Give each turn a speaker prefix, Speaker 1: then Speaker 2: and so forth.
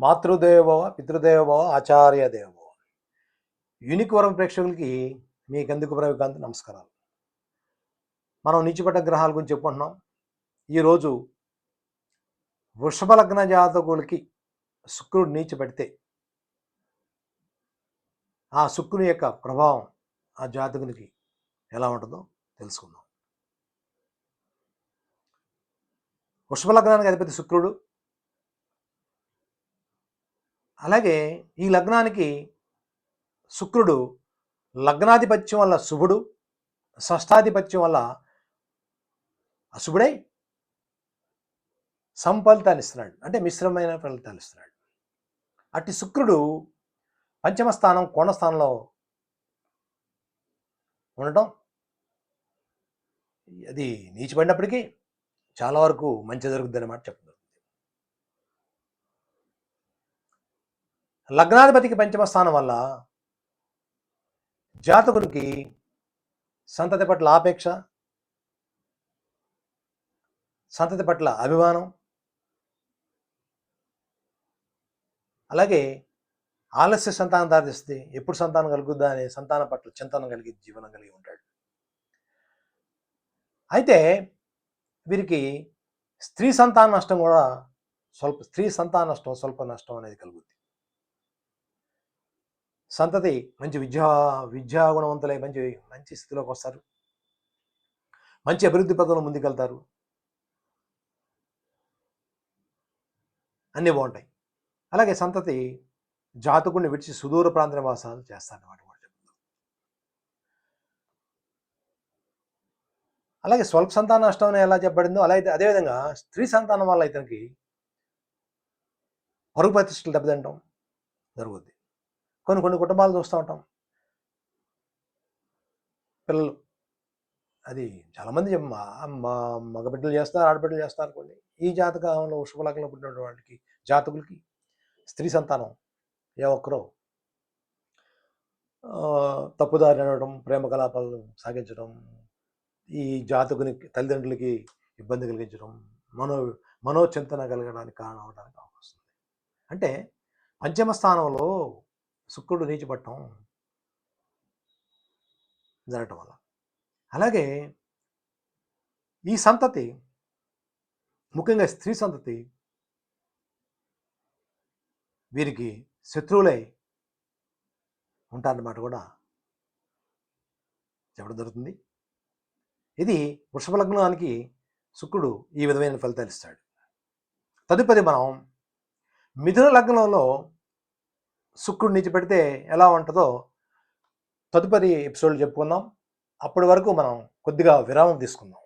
Speaker 1: మాతృదేవోభవ పితృదేవోభవ ఆచార్య దేవోభవ యూనికోరం ప్రేక్షకులకి మీకెందుకు ప్రవికాంత్ నమస్కారాలు. మనం నీచిపడ్డ గ్రహాల గురించి చెప్పుకుంటున్నాం. ఈరోజు వృషభ లగ్న జాతకులకి శుక్రుడు నీచి పెడితే ఆ శుక్రుని యొక్క ప్రభావం ఆ జాతకునికి ఎలా ఉంటుందో తెలుసుకుందాం. వృషభ లగ్నానికి అధిపతి శుక్రుడు అలాగే ఈ లగ్నానికి శుక్రుడు లగ్నాధిపత్యం వల్ల శుభుడు షష్టాధిపత్యం వల్ల అశుభుడై సంఫలితాన్ని ఇస్తున్నాడు. అంటే మిశ్రమైన ఫలితాలు ఇస్తున్నాడు. అట్టి శుక్రుడు పంచమ స్థానం కోణస్థానంలో ఉండటం అది నీచిపడినప్పటికీ చాలా వరకు మంచి జరుగుద్ది అన్నమాట చెప్తున్నారు లగ్నాధిపతికి పంచమ స్థానం వల్ల జాతకునికి సంతతి పట్ల ఆపేక్ష సంతతి పట్ల అభిమానం అలాగే ఆలస్య సంతానం దారితీస్తుంది ఎప్పుడు సంతానం కలుగుద్దా అనే సంతానం పట్ల చింతనం కలిగి జీవనం కలిగి ఉంటాడు. అయితే వీరికి స్త్రీ సంతాన నష్టం కూడా స్వల్ప స్త్రీ సంతాన నష్టం స్వల్ప నష్టం అనేది కలుగుద్ది. సంతతి మంచి విద్యా విద్యా గుణవంతులై మంచి మంచి స్థితిలోకి వస్తారు. మంచి అభివృద్ధి పథంలో ముందుకెళ్తారు. అన్నీ బాగుంటాయి. అలాగే సంతతి జాతకుడిని విడిచి సుదూర ప్రాంత నివాసాలు చేస్తారన్నమాట కూడా చెప్తున్నారు అలాగే స్వల్ప సంతాన నష్టం ఎలా చెప్పబడిందో అలాగే అదేవిధంగా స్త్రీ సంతానం వల్ల ఇతనికి పరుగు ప్రతిష్టలు దెబ్బతింటాం జరుగుద్ది. కొన్ని కొన్ని కుటుంబాలు చూస్తూ ఉంటాం. పిల్లలు. అది చాలామంది మా మగబిడ్డలు చేస్తారు ఆడబిడ్డలు చేస్తారు అనుకోండి ఈ జాతకంలో శుభలగ్నంలో పుట్టిన వాళ్ళకి జాతకులకి స్త్రీ సంతానం ఏ ఒక్కరో తప్పుదారి నడవడం ప్రేమ కలాపాలు సాగించడం ఈ జాతకుని తల్లిదండ్రులకి ఇబ్బంది కలిగించడం మనో మనోచింతన కలగడానికి కారణం అవడానికి అవకాశం ఉంది. అంటే పంచమ స్థానంలో శుక్రుడు నీచిపట్టం జరగటం వల్ల. అలాగే ఈ సంతతి ముఖ్యంగా స్త్రీ సంతతి వీరికి శత్రువులై ఉంటారన్నమాట కూడా చెప్పడం జరుగుతుంది. ఇది వృషభ లగ్నానికి శుక్రుడు ఈ విధమైన ఫలితాలు ఇస్తాడు. తదుపరి మనం మిథున లగ్నంలో శుక్రుడు నుంచి పెడితే ఎలా ఉంటుందో తదుపరి ఎపిసోడ్లు చెప్పుకుందాం. అప్పటి వరకు మనం కొద్దిగా విరామం తీసుకుందాం.